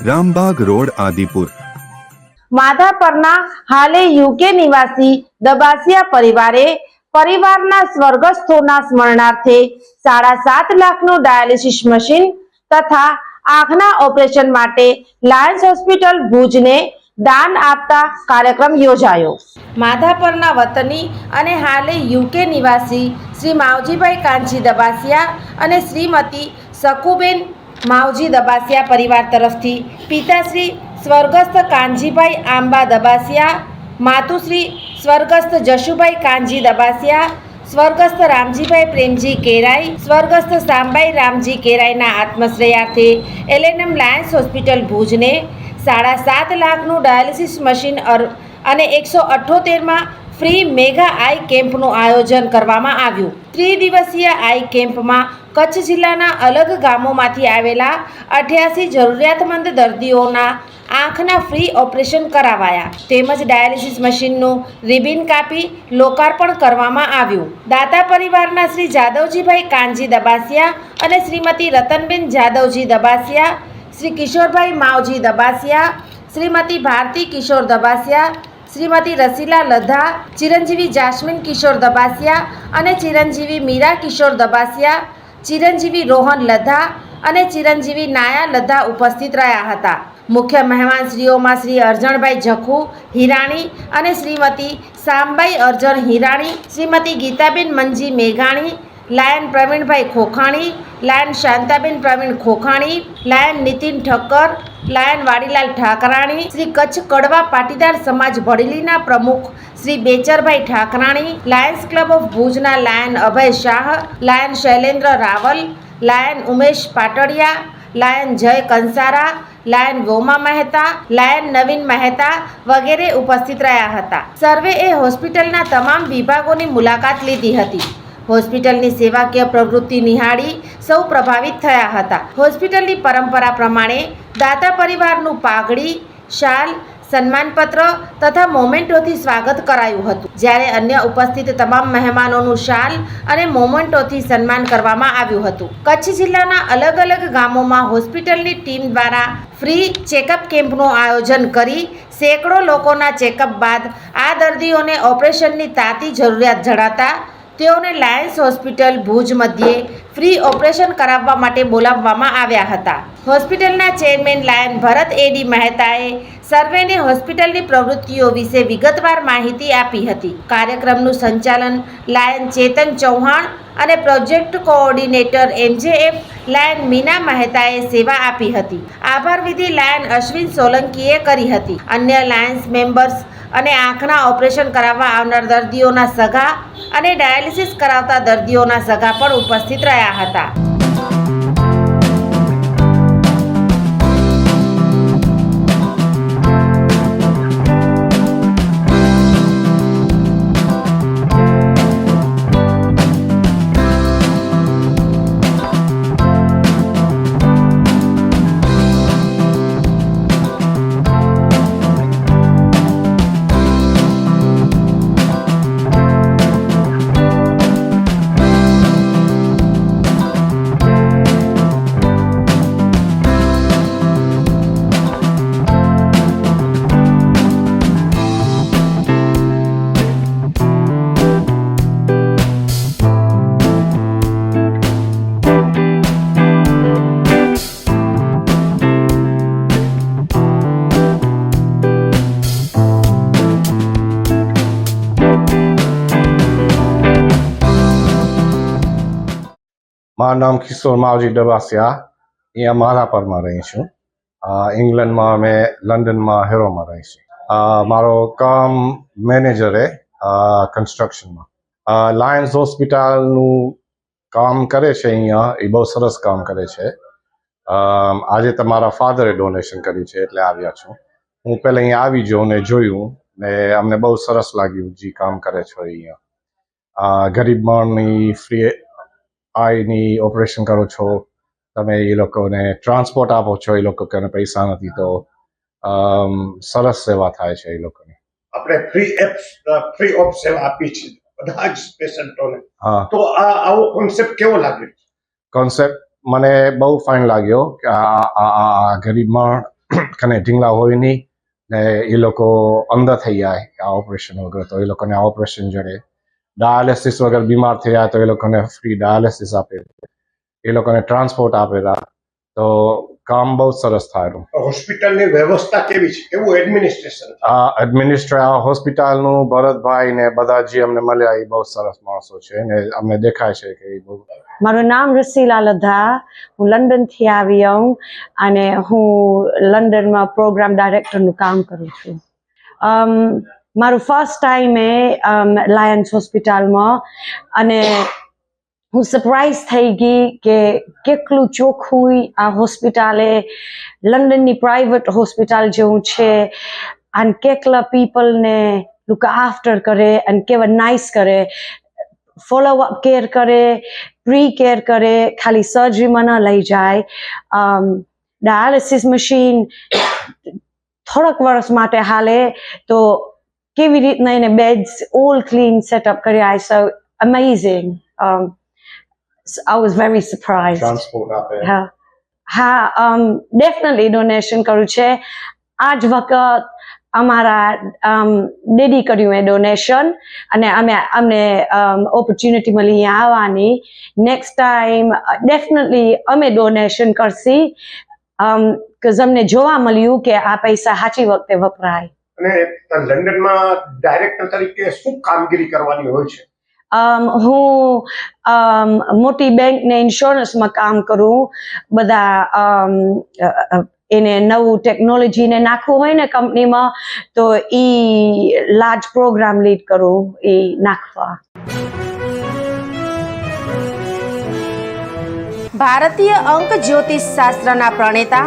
Rambag Road, Adipur. માધાપરના હાલે UK નિવાસી દબાસિયા પરિવારે પરિવારના સ્વર્ગસ્થોના સ્મરણાર્થે સાડા સાત લાખનું ડાયાલિસિસ મશીન તથા આંખના ઓપરેશન માટે લાયન્સ હોસ્પિટલ ભુજને દાન આપતા કાર્યક્રમ યોજાયો. માધાપરના વતની અને હાલે યુકે નિવાસી શ્રી માવજીભાઈ કાંજી દબાસિયા અને શ્રીમતી સકુબેન માવજી દબાસિયા પરિવાર તરફથી પિતાશ્રી સ્વર્ગસ્થ કાનજીભાઈ આંબા દબાસિયા, માતુશ્રી સ્વર્ગસ્થ જશુભાઈ કાનજી દબાસિયા, સ્વર્ગસ્થ રામજીભાઈ પ્રેમજી કેરાઈ, સ્વર્ગસ્થ શામભાઈ રામજી કેરાઈના આત્મશ્રેયાર્થે એલએનએમ લાયન્સ હોસ્પિટલ ભુજને સાડા સાત લાખનું ડાયાલિસિસ મશીન અર- અને એકસો અઠ્ઠોતેરમાં ફ્રી મેગા આઈ કેમ્પનું આયોજન કરવામાં આવ્યું. ત્રિદિવસીય આઈ કેમ્પમાં કચ્છ જિલ્લાના અલગ ગામોમાંથી આવેલા અઠ્યાસી જરૂરિયાતમંદ દર્દીઓના આંખના ફ્રી ઓપરેશન કરાવાયા. તેમજ ડાયાલિસિસ મશીનનું રિબિન કાપી લોકાર્પણ કરવામાં આવ્યું. દાતા પરિવારના શ્રી જાદવજીભાઈ કાનજી દબાસિયા અને શ્રીમતી રતનબેન જાદવજી દબાસિયા, શ્રી કિશોરભાઈ માવજી દબાસિયા, શ્રીમતી ભારતી કિશોર દબાસિયા શ્રીમતી રસીલા લધા, ચિરંજીવી જાસ્મીન કિશોર દબાસિયા અને ચિરંજીવી મીરા કિશોર દબાસિયા, ચિરંજીવી રોહન લધા અને ચિરંજીવી નાયા લધા ઉપસ્થિત રહ્યા હતા. મુખ્ય મહેમાનશ્રીઓમાં શ્રી અરજણભાઈ જખુ હિરાણી અને શ્રીમતી સામબાઈ અરજણ હિરાણી, શ્રીમતી ગીતાબેન મંજી મેઘાણી Lion Pravinbhai Khokhani, Lion Shantaben Pravin Khokhani, Lion Nitin Thakkar, Lion Vadilal Thakrani, Shri Kutch Kadva Patidar Samaj ભડેલીના પ્રમુખ Shri Becharbhai Thakrani, Lions Club of ભુજના Lion Abhay Shah, Lion Shailendra Raval, Lion Umesh Patadia, Lion Jay Kansara, Lion Goma Mehta, Lion Navin Mehta વગેરે ઉપસ્થિત રહ્યા હતા. સર્વેએ હોસ્પિટલના તમામ વિભાગોની મુલાકાત લીધી હતી. હોસ્પિટલની સેવાકીય પ્રવૃત્તિ નિહાળી સૌ પ્રભાવિત થયા હતા. હોસ્પિટલની પરંપરા પ્રમાણે દાતા પરિવારનું પાઘડી, શાલ, સન્માનપત્ર તથા મોમેન્ટોથી સ્વાગત કરાયું હતું. જ્યારે અન્ય ઉપસ્થિત તમામ મહેમાનોનું શાલ અને મોમેન્ટોથી સન્માન કરવામાં આવ્યું હતું. કચ્છ જિલ્લાના અલગ અલગ ગામોમાં હોસ્પિટલની ટીમ દ્વારા ફ્રી ચેકઅપ કેમ્પનું આયોજન કરી સેંકડો લોકોના ચેકઅપ બાદ આ દર્દીઓને ઓપરેશનની તાતી જરૂરિયાત જણાતા તેઓને લાયન્સ હોસ્પિટલ ભુજ મધ્યે ફ્રી ઓપરેશન કરાવવા માટે બોલાવવામાં આવ્યા હતા. હોસ્પિટલના ચેરમેન લાયન ભરત એડી મહેતાએ સર્વેને હોસ્પિટલની પ્રવૃત્તિઓ વિશે વિગતવાર માહિતી આપી હતી. કાર્યક્રમનું સંચાલન લાયન ચેતન ચૌહાણ અને project coordinator MJF Lion Mina મહેતાએ સેવા આપી હતી. આભાર વિધિ લાયન અશ્વિન સોલંકીએ કરી હતી. અન્ય લાયન્સ મેમ્બર્સ અને આંખના ઓપરેશન કરાવવા આવનાર દર્દીઓના સગા અને ડાયાલિસિસ કરાવતા દર્દીઓના સગા પણ ઉપસ્થિત રહ્યા હતા. મારું નામ કિશોર માવજી ડબાસિયા. અહીંયા માધાપરમાં રહી છું. ઇંગ્લેન્ડમાં અમે લંડનમાં હેરોમાં રહી છું મારો કામ મેનેજરે કન્સ્ટ્રક્શનમાં લાયન્સ હોસ્પિટલનું કામ કરે છે અહીંયા. એ બહુ સરસ કામ કરે છે. આજે તમારા ફાધરે ડોનેશન કર્યું છે એટલે આવ્યા છું. હું પહેલાં અહીંયા આવી જો ને જોયું ને અમને બહુ સરસ લાગ્યું જે કામ કરે છો અહીંયા. ગરીબ માણની ફ્રી આઈની ઓપરેશન કરો છો તમે એ લોકોને ટ્રાન્સપોર્ટ આપો છો એ લોકો કોને પૈસા નથી તો સરસ સેવા થાય છે એ લોકોની. આપણે ફ્રી એપ્સ ફ્રી ઓફ સેવા આપી છે બધા જ પેશન્ટોને. હા. તો આ આવો કોન્સેપ્ટ કેવો લાગ્યો? કોન્સેપ્ટ મને બહુ ફાઇન લાગ્યો કે આ આ- આ આ ગરીબ માણ કને ઢીંગલા હોય નહીં ને એ લોકો અંદર થઈ જાય આ ઓપરેશન વગર તો એ લોકોને આ ઓપરેશન જડે ડાયાલિસિસ વગર બીમાર થયા તો એ લોકોને ફ્રી ડાયાલિસિસ આપે એ લોકોને ટ્રાન્સપોર્ટ આપેલા. તો કામ બહુ સરસ થાયું હોસ્પિટલની વ્યવસ્થા કેવી છે? કેવું એડમિનિસ્ટ્રેશન આ એડમિનિસ્ટ્રે આ હોસ્પિટલનું ભરતભાઈ ને બધા જે અમને મળ્યા એ બહુ સરસ માણસો છે ને અમને દેખાય છે કે એ બહુ મારું નામ રસીલા લધા. હું લંડનથી આવી હું અને હું લંડનમાં પ્રોગ્રામ ડાયરેક્ટરનું કામ કરું છું. મારું ફર્સ્ટ ટાઈમ લાયન્સ હોસ્પિટલમાં અને હું સરપ્રાઈઝ થઈ ગઈ કે કેટલું ચોખ્ખું આ હોસ્પિટલે લંડનની પ્રાઇવેટ હોસ્પિટલ જેવું છે અને કેટલા પીપલને લુક આફ્ટર કરે અને કેવા નાઇસ કરે ફોલો કેર કરે પ્રી કેર કરે ખાલી સર્જરીમાં ન લઈ જાય ડાયાલિસિસ મશીન થોડાક વર્ષ માટે હાલે તો કેવી રીતના એને બેડ્સ ઓલ ક્લીન સેટઅપ કર્યા so amazing I was very surprise હા. હા ડેફિનેટલી ડોનેશન કર્યું છે. આ જ વખત અમારા ડેડી કર્યું એ ડોનેશન અને અમે અમને ઓપોર્ચ્યુનિટી મળી અહીંયા આવવાની. નેક્સ્ટ ટાઈમ ડેફિનેટલી અમે ડોનેશન કરશી. Because અમને જોવા મળ્યું કે આ પૈસા સાચી વખતે વપરાય. અને લંડનમાં ડાયરેક્ટર તરીકે શું કામગીરી કરવાની હોય છે? હું મોટી બેંકને ઇન્સ્યોરન્સમાં કામ કરું બધા એને નવું ટેકનોલોજીને નાખવું હોય ને કંપનીમાં તો ઈ લાર્જ પ્રોગ્રામ લીડ કરું એ નાખવા. ભારતીય અંક જ્યોતિષ શાસ્ત્રના પ્રણેતા